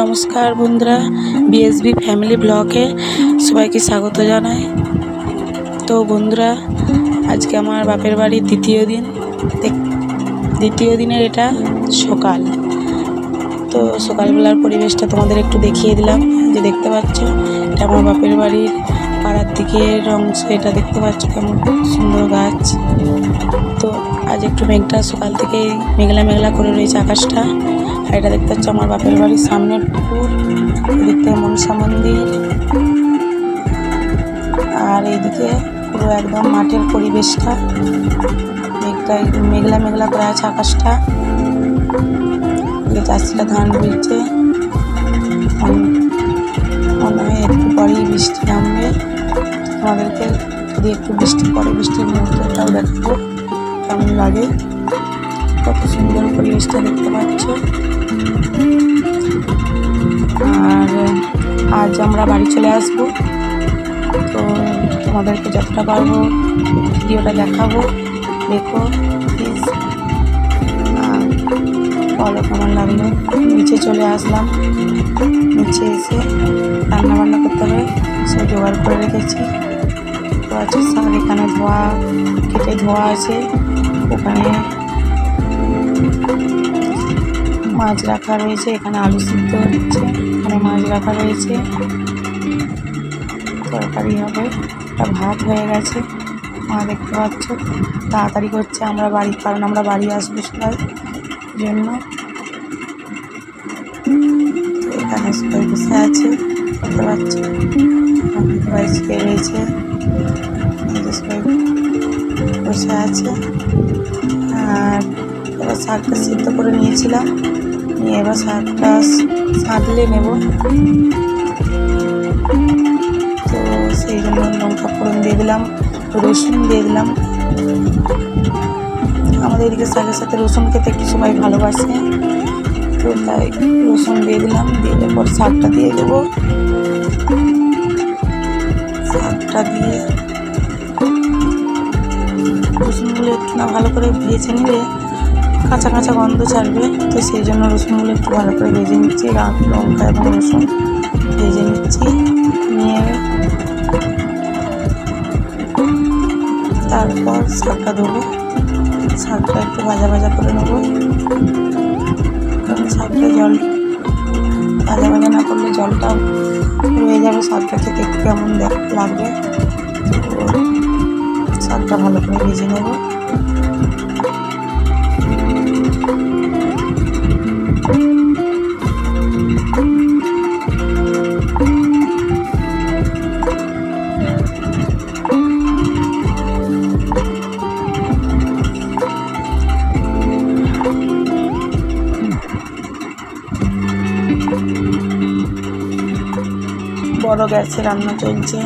নমস্কার বন্ধুরা BSB family ব্লগে সবাইকে স্বাগত জানাই। তো বন্ধুরা, আজকে আমার বাপের বাড়ির দ্বিতীয় দিন। দ্বিতীয় দিনের এটা সকাল। তো সকালবেলার পরিবেশটা তোমাদের একটু দেখিয়ে দিলাম, যে দেখতে পাচ্ছ, এটা আমার বাপের বাড়ির পাড়ার দিকের অংশ, এটা দেখতে পাচ্ছ কেমন খুব সুন্দর গাছ। তো আজ একটু মেঘটা সকাল থেকে মেঘলা মেঘলা করে রয়েছে আকাশটা। এটা দেখতে পাচ্ছ আমার বাপের বাড়ির সামনের পুকুর। থেকে মনসা মন্দির। আর এইদিকে পুরো একদম মাঠের পরিবেশটা। মেঘটা মেঘলা মেঘলা করে আছে আকাশটা। চাষিরা ধান বইছে মনে হয় একটু পরেই বৃষ্টি নামবে। আমাদেরকে যদি একটু বৃষ্টি পড়ে বৃষ্টির মুহূর্তটাও দেখব, কেমন লাগে। কত সুন্দর পরিবেশটা দেখতে পাচ্ছ। আর, আজ আমরা বাড়ি চলে আসব। তো তোমাদেরকে যতটা পারব ভিডিওটা দেখাবো, দেখো প্লিজ বলো কেমন লাগল? নিচে চলে আসলাম। নিচে এসে রান্না বান্না করতে হবে সব জোগাড় করে রেখেছি। তো আছে শাক এখানে ধোয়া কেটে ধোয়া আছে। ওখানে মাছ রাখা রয়েছে, এখানে আলু সিদ্ধ হচ্ছে, এখানে মাছ রাখা রয়েছে। তরকারি হবে, একটা ভাত হয়ে গেছে, মা দেখতে পাচ্ছ। তাড়াতাড়ি করছে আমরা বাড়ি, কারণ আমরা বাড়ি আসব সবাই জন্য। এখানে সবাই বসে আছে, দেখতে পাচ্ছ? খেয়ে রয়েছে সবাই বসে আছে। আর এবার শাকটা সিদ্ধ করে নিয়েছিলাম। নিয়ে এবার শাকটা সাঁতলে নেব। তো সেই জন্য লঙ্কা ফোড়ন দিয়ে দিলাম, রসুন দিয়ে দিলাম। আমাদের এদিকে শাকের সাথে রসুন খেতে একটু সবাই ভালোবাসে, তো তাই রসুন দিয়ে দিলাম, দিয়ে এরপর শাকটা দিয়ে দেবো। শাকটা দিয়ে রসুনগুলো একটু না ভালো করে ভেজে নিলে কাঁচা কাঁচা গন্ধ ছাড়বে। তো সেই জন্য রসুনগুলো একটু ভালো করে ভেজে নিচ্ছি। রাত লঙ্কা এবং রসুন ভেজে নিচ্ছি। নিয়ে তারপর শাকটা দেবো শাকটা একটু ভাজা ভাজা করে নেব। কারণ শাকটা জল ভাজা ভাজা না করলে জলটা রয়ে যাবে। শাকটা খেতে কেমন লাগবে। শাকটা ভালো করে ভেজে নেব। গ্যাসে রান্না চলছে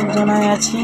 একজনায় আছি।